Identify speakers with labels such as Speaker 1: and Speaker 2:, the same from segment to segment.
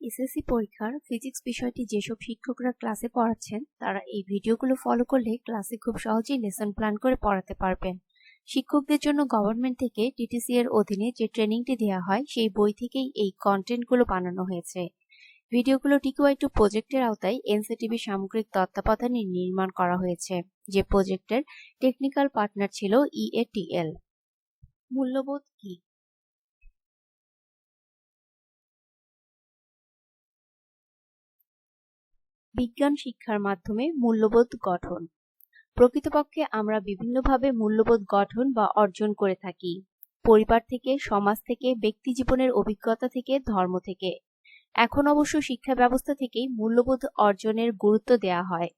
Speaker 1: SSC পরীক্ষার physics বিষয়টি যেসব শিক্ষকরা ক্লাসে পড়াচ্ছেন, তারা এই ভিডিওগুলো ফলো করলে ক্লাসে খুব সহজেই লেসন প্ল্যান করে পড়াতে পারবেন। শিক্ষকদের জন্য গভর্নমেন্ট থেকে টিটিসি এর অধীনে যে ট্রেনিংটি দেওয়া হয়, সেই বই থেকেই এই কন্টেন্টগুলো বানানো হয়েছে। ভিডিওগুলো টিকুয়াই টু প্রজেক্টের আওতায় এনসিটিভি সামগ্রিক তত্ত্বাবধানে নির্মাণ করা হয়েছে, যে প্রজেক্টের টেকনিক্যাল পার্টনার ছিল ইএটিএল মূল্যবোধ কি? বিজ্ঞান শিক্ষার মাধ্যমে মূল্যবোধ গঠন। প্রকৃতপক্ষে আমরা বিভিন্নভাবে মূল্যবোধ গঠন বা অর্জন করে থাকি। পরিবার থেকে, সমাজ থেকে, ব্যক্তি জীবনের অভিজ্ঞতা থেকে, ধর্ম থেকে। এখন অবশ্য শিক্ষা ব্যবস্থা থেকেই মূল্যবোধ অর্জনের গুরুত্ব দেয়া হয়।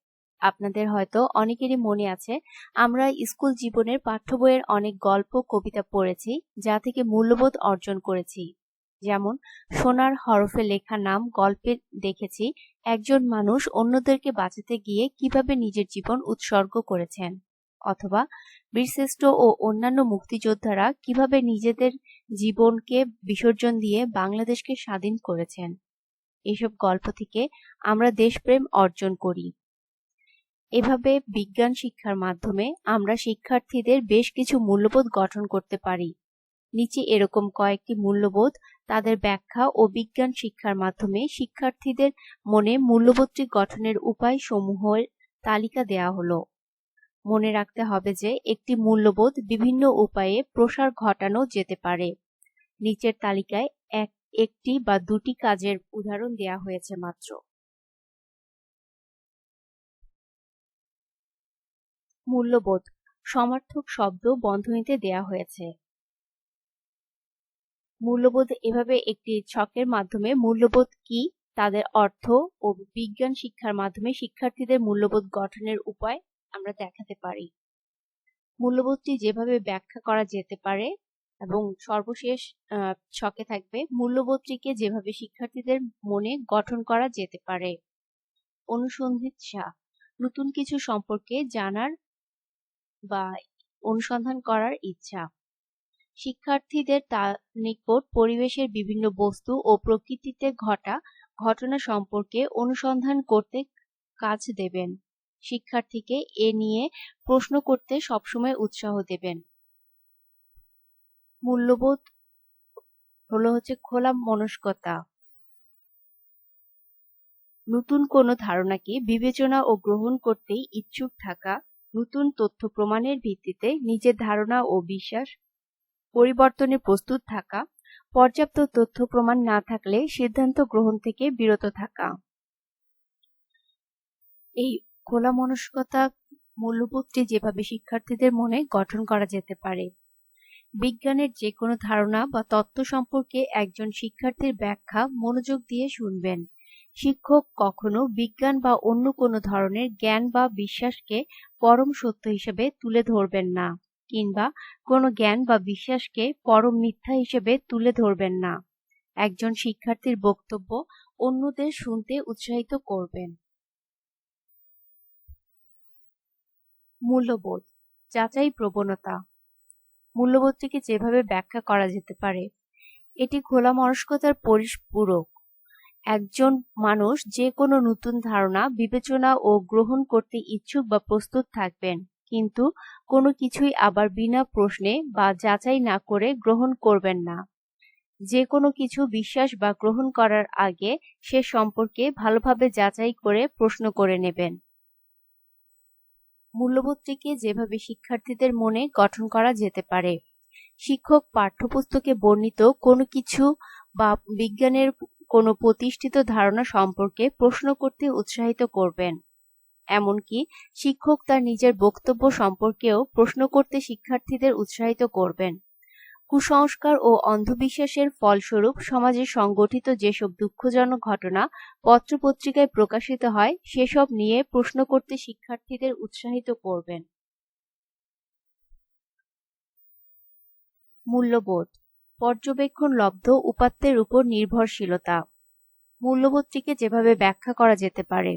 Speaker 1: আপনাদের হয়তো অনেকেরই মনে আছে, আমরা স্কুল জীবনের পাঠ্য বইয়ের অনেক গল্প, কবিতা পড়েছি, যা থেকে মূল্যবোধ অর্জন করেছি। যেমন, সোনার হরফে লেখা নাম গল্পে দেখেছি, একজন মানুষ অন্যদেরকে বাঁচাতে গিয়ে কীভাবে নিজের জীবন উৎসর্গ করেছেন। অথবা, বীরশ্রেষ্ঠ ও অন্যান্য মুক্তিযোদ্ধারা কীভাবে নিজেদের জীবনকে বিসর্জন দিয়ে বাংলাদেশকে স্বাধীন করেছেন। এসব গল্প থেকে আমরা দেশপ্রেম অর্জন করি। এভাবে বিজ্ঞান শিক্ষার মাধ্যমে আমরা শিক্ষার্থীদের বেশ কিছু মূল্যবোধ গঠন করতে পারি। নিচে এরকম কয়েকটি মূল্যবোধ তাদের ব্যাখ্যা ও বিজ্ঞান শিক্ষার মাধ্যমে শিক্ষার্থীদের মনে মূল্যবোধটি গঠনের উপায় সমূহের তালিকা দেয়া হলো। মনে রাখতে হবে যে, একটি মূল্যবোধ বিভিন্ন উপায়ে প্রসার ঘটানো যেতে পারে। নিচের তালিকায় এক, একটি বা দুটি কাজের উদাহরণ দেয়া হয়েছে মাত্র। মূল্যবোধ, সমার্থক শব্দ বন্ধনীতে দেয়া হয়েছে। মূল্যবোধ এভাবে একটি ছকের মাধ্যমে মূল্যবোধ কি? তাদের অর্থ ও বিজ্ঞান শিক্ষার মাধ্যমে শিক্ষার্থীদের মূল্যবোধ গঠনের উপায় আমরা দেখাতে পারি। মূল্যবোধটি যেভাবে ব্যাখ্যা করা যেতে পারে এবং সর্বশেষ ছকে থাকবে, মূল্যবোধটিকে যেভাবে শিক্ষার্থীদের মনে গঠন করা যেতে পারে। অনুসন্ধিৎসা নতুন কিছু সম্পর্কে জানার বা অনুসন্ধান করার ইচ্ছা। শিক্ষার্থীদের তার নিকট পরিবেশের বিভিন্ন বস্তু ও প্রকৃতিতে ঘটা ঘটনা সম্পর্কে অনুসন্ধান করতে কাজ দেবেন। শিক্ষার্থীকে এ নিয়ে প্রশ্ন করতে সবসময় উৎসাহ দেবেন। মূল্যবোধ হলো হচ্ছে খোলা মনস্কতা। নতুন কোনো ধারণাকে বিবেচনা ও গ্রহণ করতে ইচ্ছুক থাকা নতুন তথ্য প্রমাণের ভিত্তিতে নিজের ধারণা ও বিশ্বাস পরিবর্তনে প্রস্তুত থাকা, পর্যাপ্ত তথ্য প্রমাণ না থাকলে সিদ্ধান্ত গ্রহণ থেকে বিরত থাকা। এই খোলা মনস্কতা মূল্যবোধটি যেভাবে শিক্ষার্থীদের মনে গঠন করা যেতে পারে। বিজ্ঞানের যে কোনো ধারণা বা তত্ত্ব সম্পর্কে একজন শিক্ষার্থীর ব্যাখ্যা মনোযোগ দিয়ে শুনবেন। শিক্ষক কখনো বিজ্ঞান বা অন্য কোনো ধরনের জ্ঞান বা বিশ্বাসকে পরম সত্য হিসেবে তুলে ধরবেন না। কিংবা কোনো জ্ঞান বা বিশ্বাসকে পরম মিথ্যা হিসেবে তুলে ধরবেন না। একজন শিক্ষার্থীর বক্তব্য অন্যদের শুনতে উৎসাহিত করবেন। মূল্যবোধ, যাচাই প্রবণতা। মূল্যবোধটিকে যেভাবে ব্যাখ্যা করা যেতে পারে, এটি খোলা মনস্কতার পরিপূরক। একজন মানুষ যে কোনো নতুন ধারণা, বিবেচনা ও গ্রহণ করতে ইচ্ছুক বা প্রস্তুত থাকবেন। কিন্তু কোনো কিছুই আবার বিনা প্রশ্নে বা যাচাই না করে গ্রহণ করবেন না। যে কোনো কিছু বিশ্বাস বা গ্রহণ করার আগে সে সম্পর্কে ভালোভাবে যাচাই করে প্রশ্ন করে নেবেন। মূল্যবোধটিকে যেভাবে শিক্ষার্থীদের মনে গঠন করা যেতে পারে। শিক্ষক পাঠ্যপুস্তকে বর্ণিত কোনো কিছু বা বিজ্ঞানের কোনো প্রতিষ্ঠিত ধারণা সম্পর্কে প্রশ্ন করতে উৎসাহিত করবেন। এমনকি শিক্ষক তার নিজের বক্তব্য সম্পর্কেও প্রশ্ন করতে শিক্ষার্থীদের উৎসাহিত করবেন। কুসংস্কার ও অন্ধবিশ্বাসের ফলস্বরূপ সমাজে সংগঠিত যেসব দুঃখজনক ঘটনা পত্রপত্রিকায় প্রকাশিত হয়, সেসব নিয়ে প্রশ্ন করতে শিক্ষার্থীদের উৎসাহিত করবেন। মূল্যবোধ, পর্যবেক্ষণ লব্ধ উপাত্তের উপর নির্ভরশীলতা। মূল্যবোধটিকে যেভাবে ব্যাখ্যা করা যেতে পারে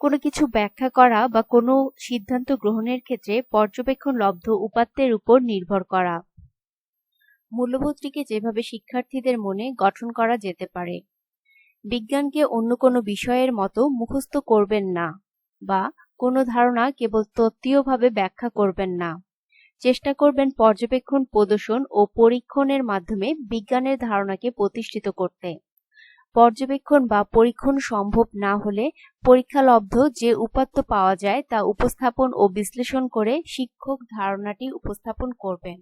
Speaker 1: কোনো কিছু ব্যাখ্যা করা বা কোনো সিদ্ধান্ত গ্রহণের ক্ষেত্রে পর্যবেক্ষণ লব্ধ উপাত্তের উপর নির্ভর করা। মূল্যবোধটিকে যেভাবে শিক্ষার্থীদের মনে গঠন করা যেতে পারে। বিজ্ঞানকে অন্য কোনো বিষয়ের মতো মুখস্থ করবেন না বা কোনো ধারণা কেবল তত্ত্বীয়ভাবে ব্যাখ্যা করবেন না। চেষ্টা করবেন পর্যবেক্ষণ, প্রদর্শন ও পরীক্ষণের মাধ্যমে বিজ্ঞানের ধারণাকে প্রতিষ্ঠিত করতে। পর্যবেক্ষণ বা পরীক্ষণ সম্ভব না হলে পরীক্ষালব্ধ যে উপাত্ত পাওয়া যায় তা উপস্থাপন ও বিশ্লেষণ করে শিক্ষক ধারণাটি উপস্থাপন করবেন।